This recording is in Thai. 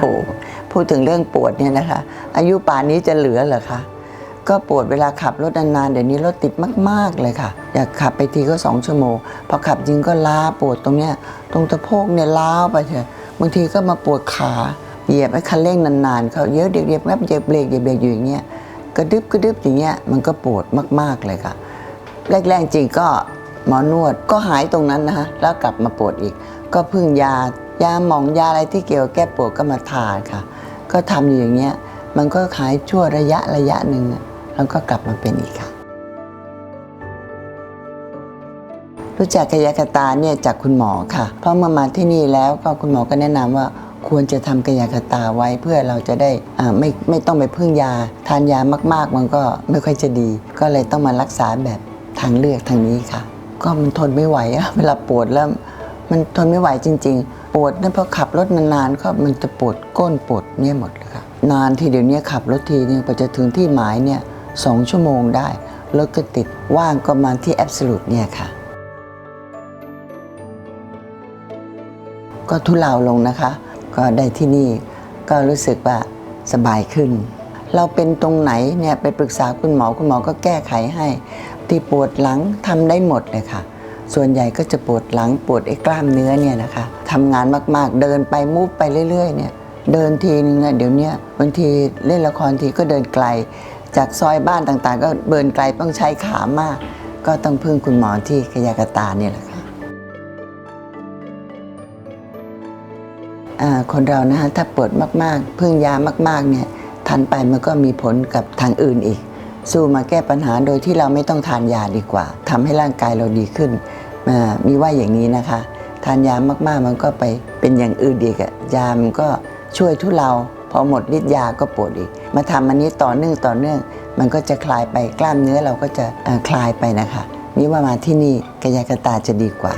โหพูดถึงเรื่องปวดเนี่ยนะคะ อายุป่านนี้จะเหลือเหรอคะก็ปวดเวลาขับรถนานๆเดี๋ยวนี้รถติดมากๆเลยค่ะ อยากขับไปทีก็สองชั่วโมงพอขับจริงก็ล้าปวดตรงเนี้ยตรงตะโพกเนี่ยล้าไปเถอะบางทีก็มาปวดขาเหยียบไอ้คันเร่งนานๆเขาเยอะเดียบๆงับเหยียบเบรกเหยียบเบรกอยู่อย่างเงี้ยกระดึบกระดึบอย่างเงี้ยมันก็ปวดมากๆเลยค่ะ แรกๆจริงก็หมอนวดก็หายตรงนั้นนะฮะแล้วกลับมาปวดอีก ก็พึ่งยา ยาหมองยาอะไรที่เกี่ยวแก้ปวดก็มาทานค่ะ ก็ทำอยู่อย่างเงี้ยมันก็หายชั่วระยะระยะหนึ่งแล้วก็กลับมาเป็นอีกค่ะ รู้จักกายกตาเนี่ยจากคุณหมอค่ะ เพราะเมื่อมาที่นี่แล้วก็คุณหมอก็แนะนำว่าควรจะทำกายกตาไว้เพื่อเราจะได้อ่าไม่ไม่ต้องไปพึ่งยา ทานยามาก ๆ มันก็ไม่ค่อยจะดี ก็เลยต้องมารักษาแบบทางเลือกทางนี้ค่ะ ก็มันทนไม่ไหวอะเวลาปวดแล้วมันทนไม่ไหวจริง ๆ ปวดนั่นพอขับรถนานๆก็มันจะปวดก้นปวดเนี่ยหมดเลยค่ะนานทีเดี๋ยวนี้ขับรถทีเนี่ยกว่าจะถึงที่หมายเนี่ยสองชั่วโมงได้รถก็ติดว่างก็มาที่แอบสูตเนี่ยค่ะ ก็ทุเลาลงนะคะ ก็ได้ที่นี่ก็รู้สึกว่าสบายขึ้น เราเป็นตรงไหนเนี่ยไปปรึกษาคุณหมอคุณหมอก็แก้ไขให้ ที่ปวดหลังทำได้หมดเลยค่ะ ส่วนใหญ่ก็จะปวดหลังปวดไอ้กล้ามเนื้อเนี่ยนะคะทำงานมากๆ เดินไปมูฟไปเรื่อยๆเนี่ยเดินทีนึงอะเดี๋ยวนี้บางทีเล่นละครทีก็เดินไกล จากซอยบ้านต่างๆ ก็เดินไกลต้องใช้ขามาก ก็ต้องพึ่งคุณหมอที่กายกตาเนี่ยแหละค่ะอ่าคนเรานะฮะถ้าปวดมากๆ พึ่งยามากๆเนี่ยทานไปมันก็มีผลกับทางอื่นอีก สู้มาแก้ปัญหาโดยที่เราไม่ต้องทานยาดีกว่าทำให้ร่างกายเราดีขึ้น มีว่าอย่างนี้นะคะ ทานยามากๆมันก็ไปเป็นอย่างอื่นอีกอะยามันก็ช่วยทุเราพอหมดฤทธิ์ยาก็ปวดอีก มาทำอันนี้ต่อเนื่องต่อเนื่อง มันก็จะคลายไปกล้ามเนื้อเราก็จะคลายไปนะคะ นี่ว่ามาที่นี่กายกตาจะดีกว่า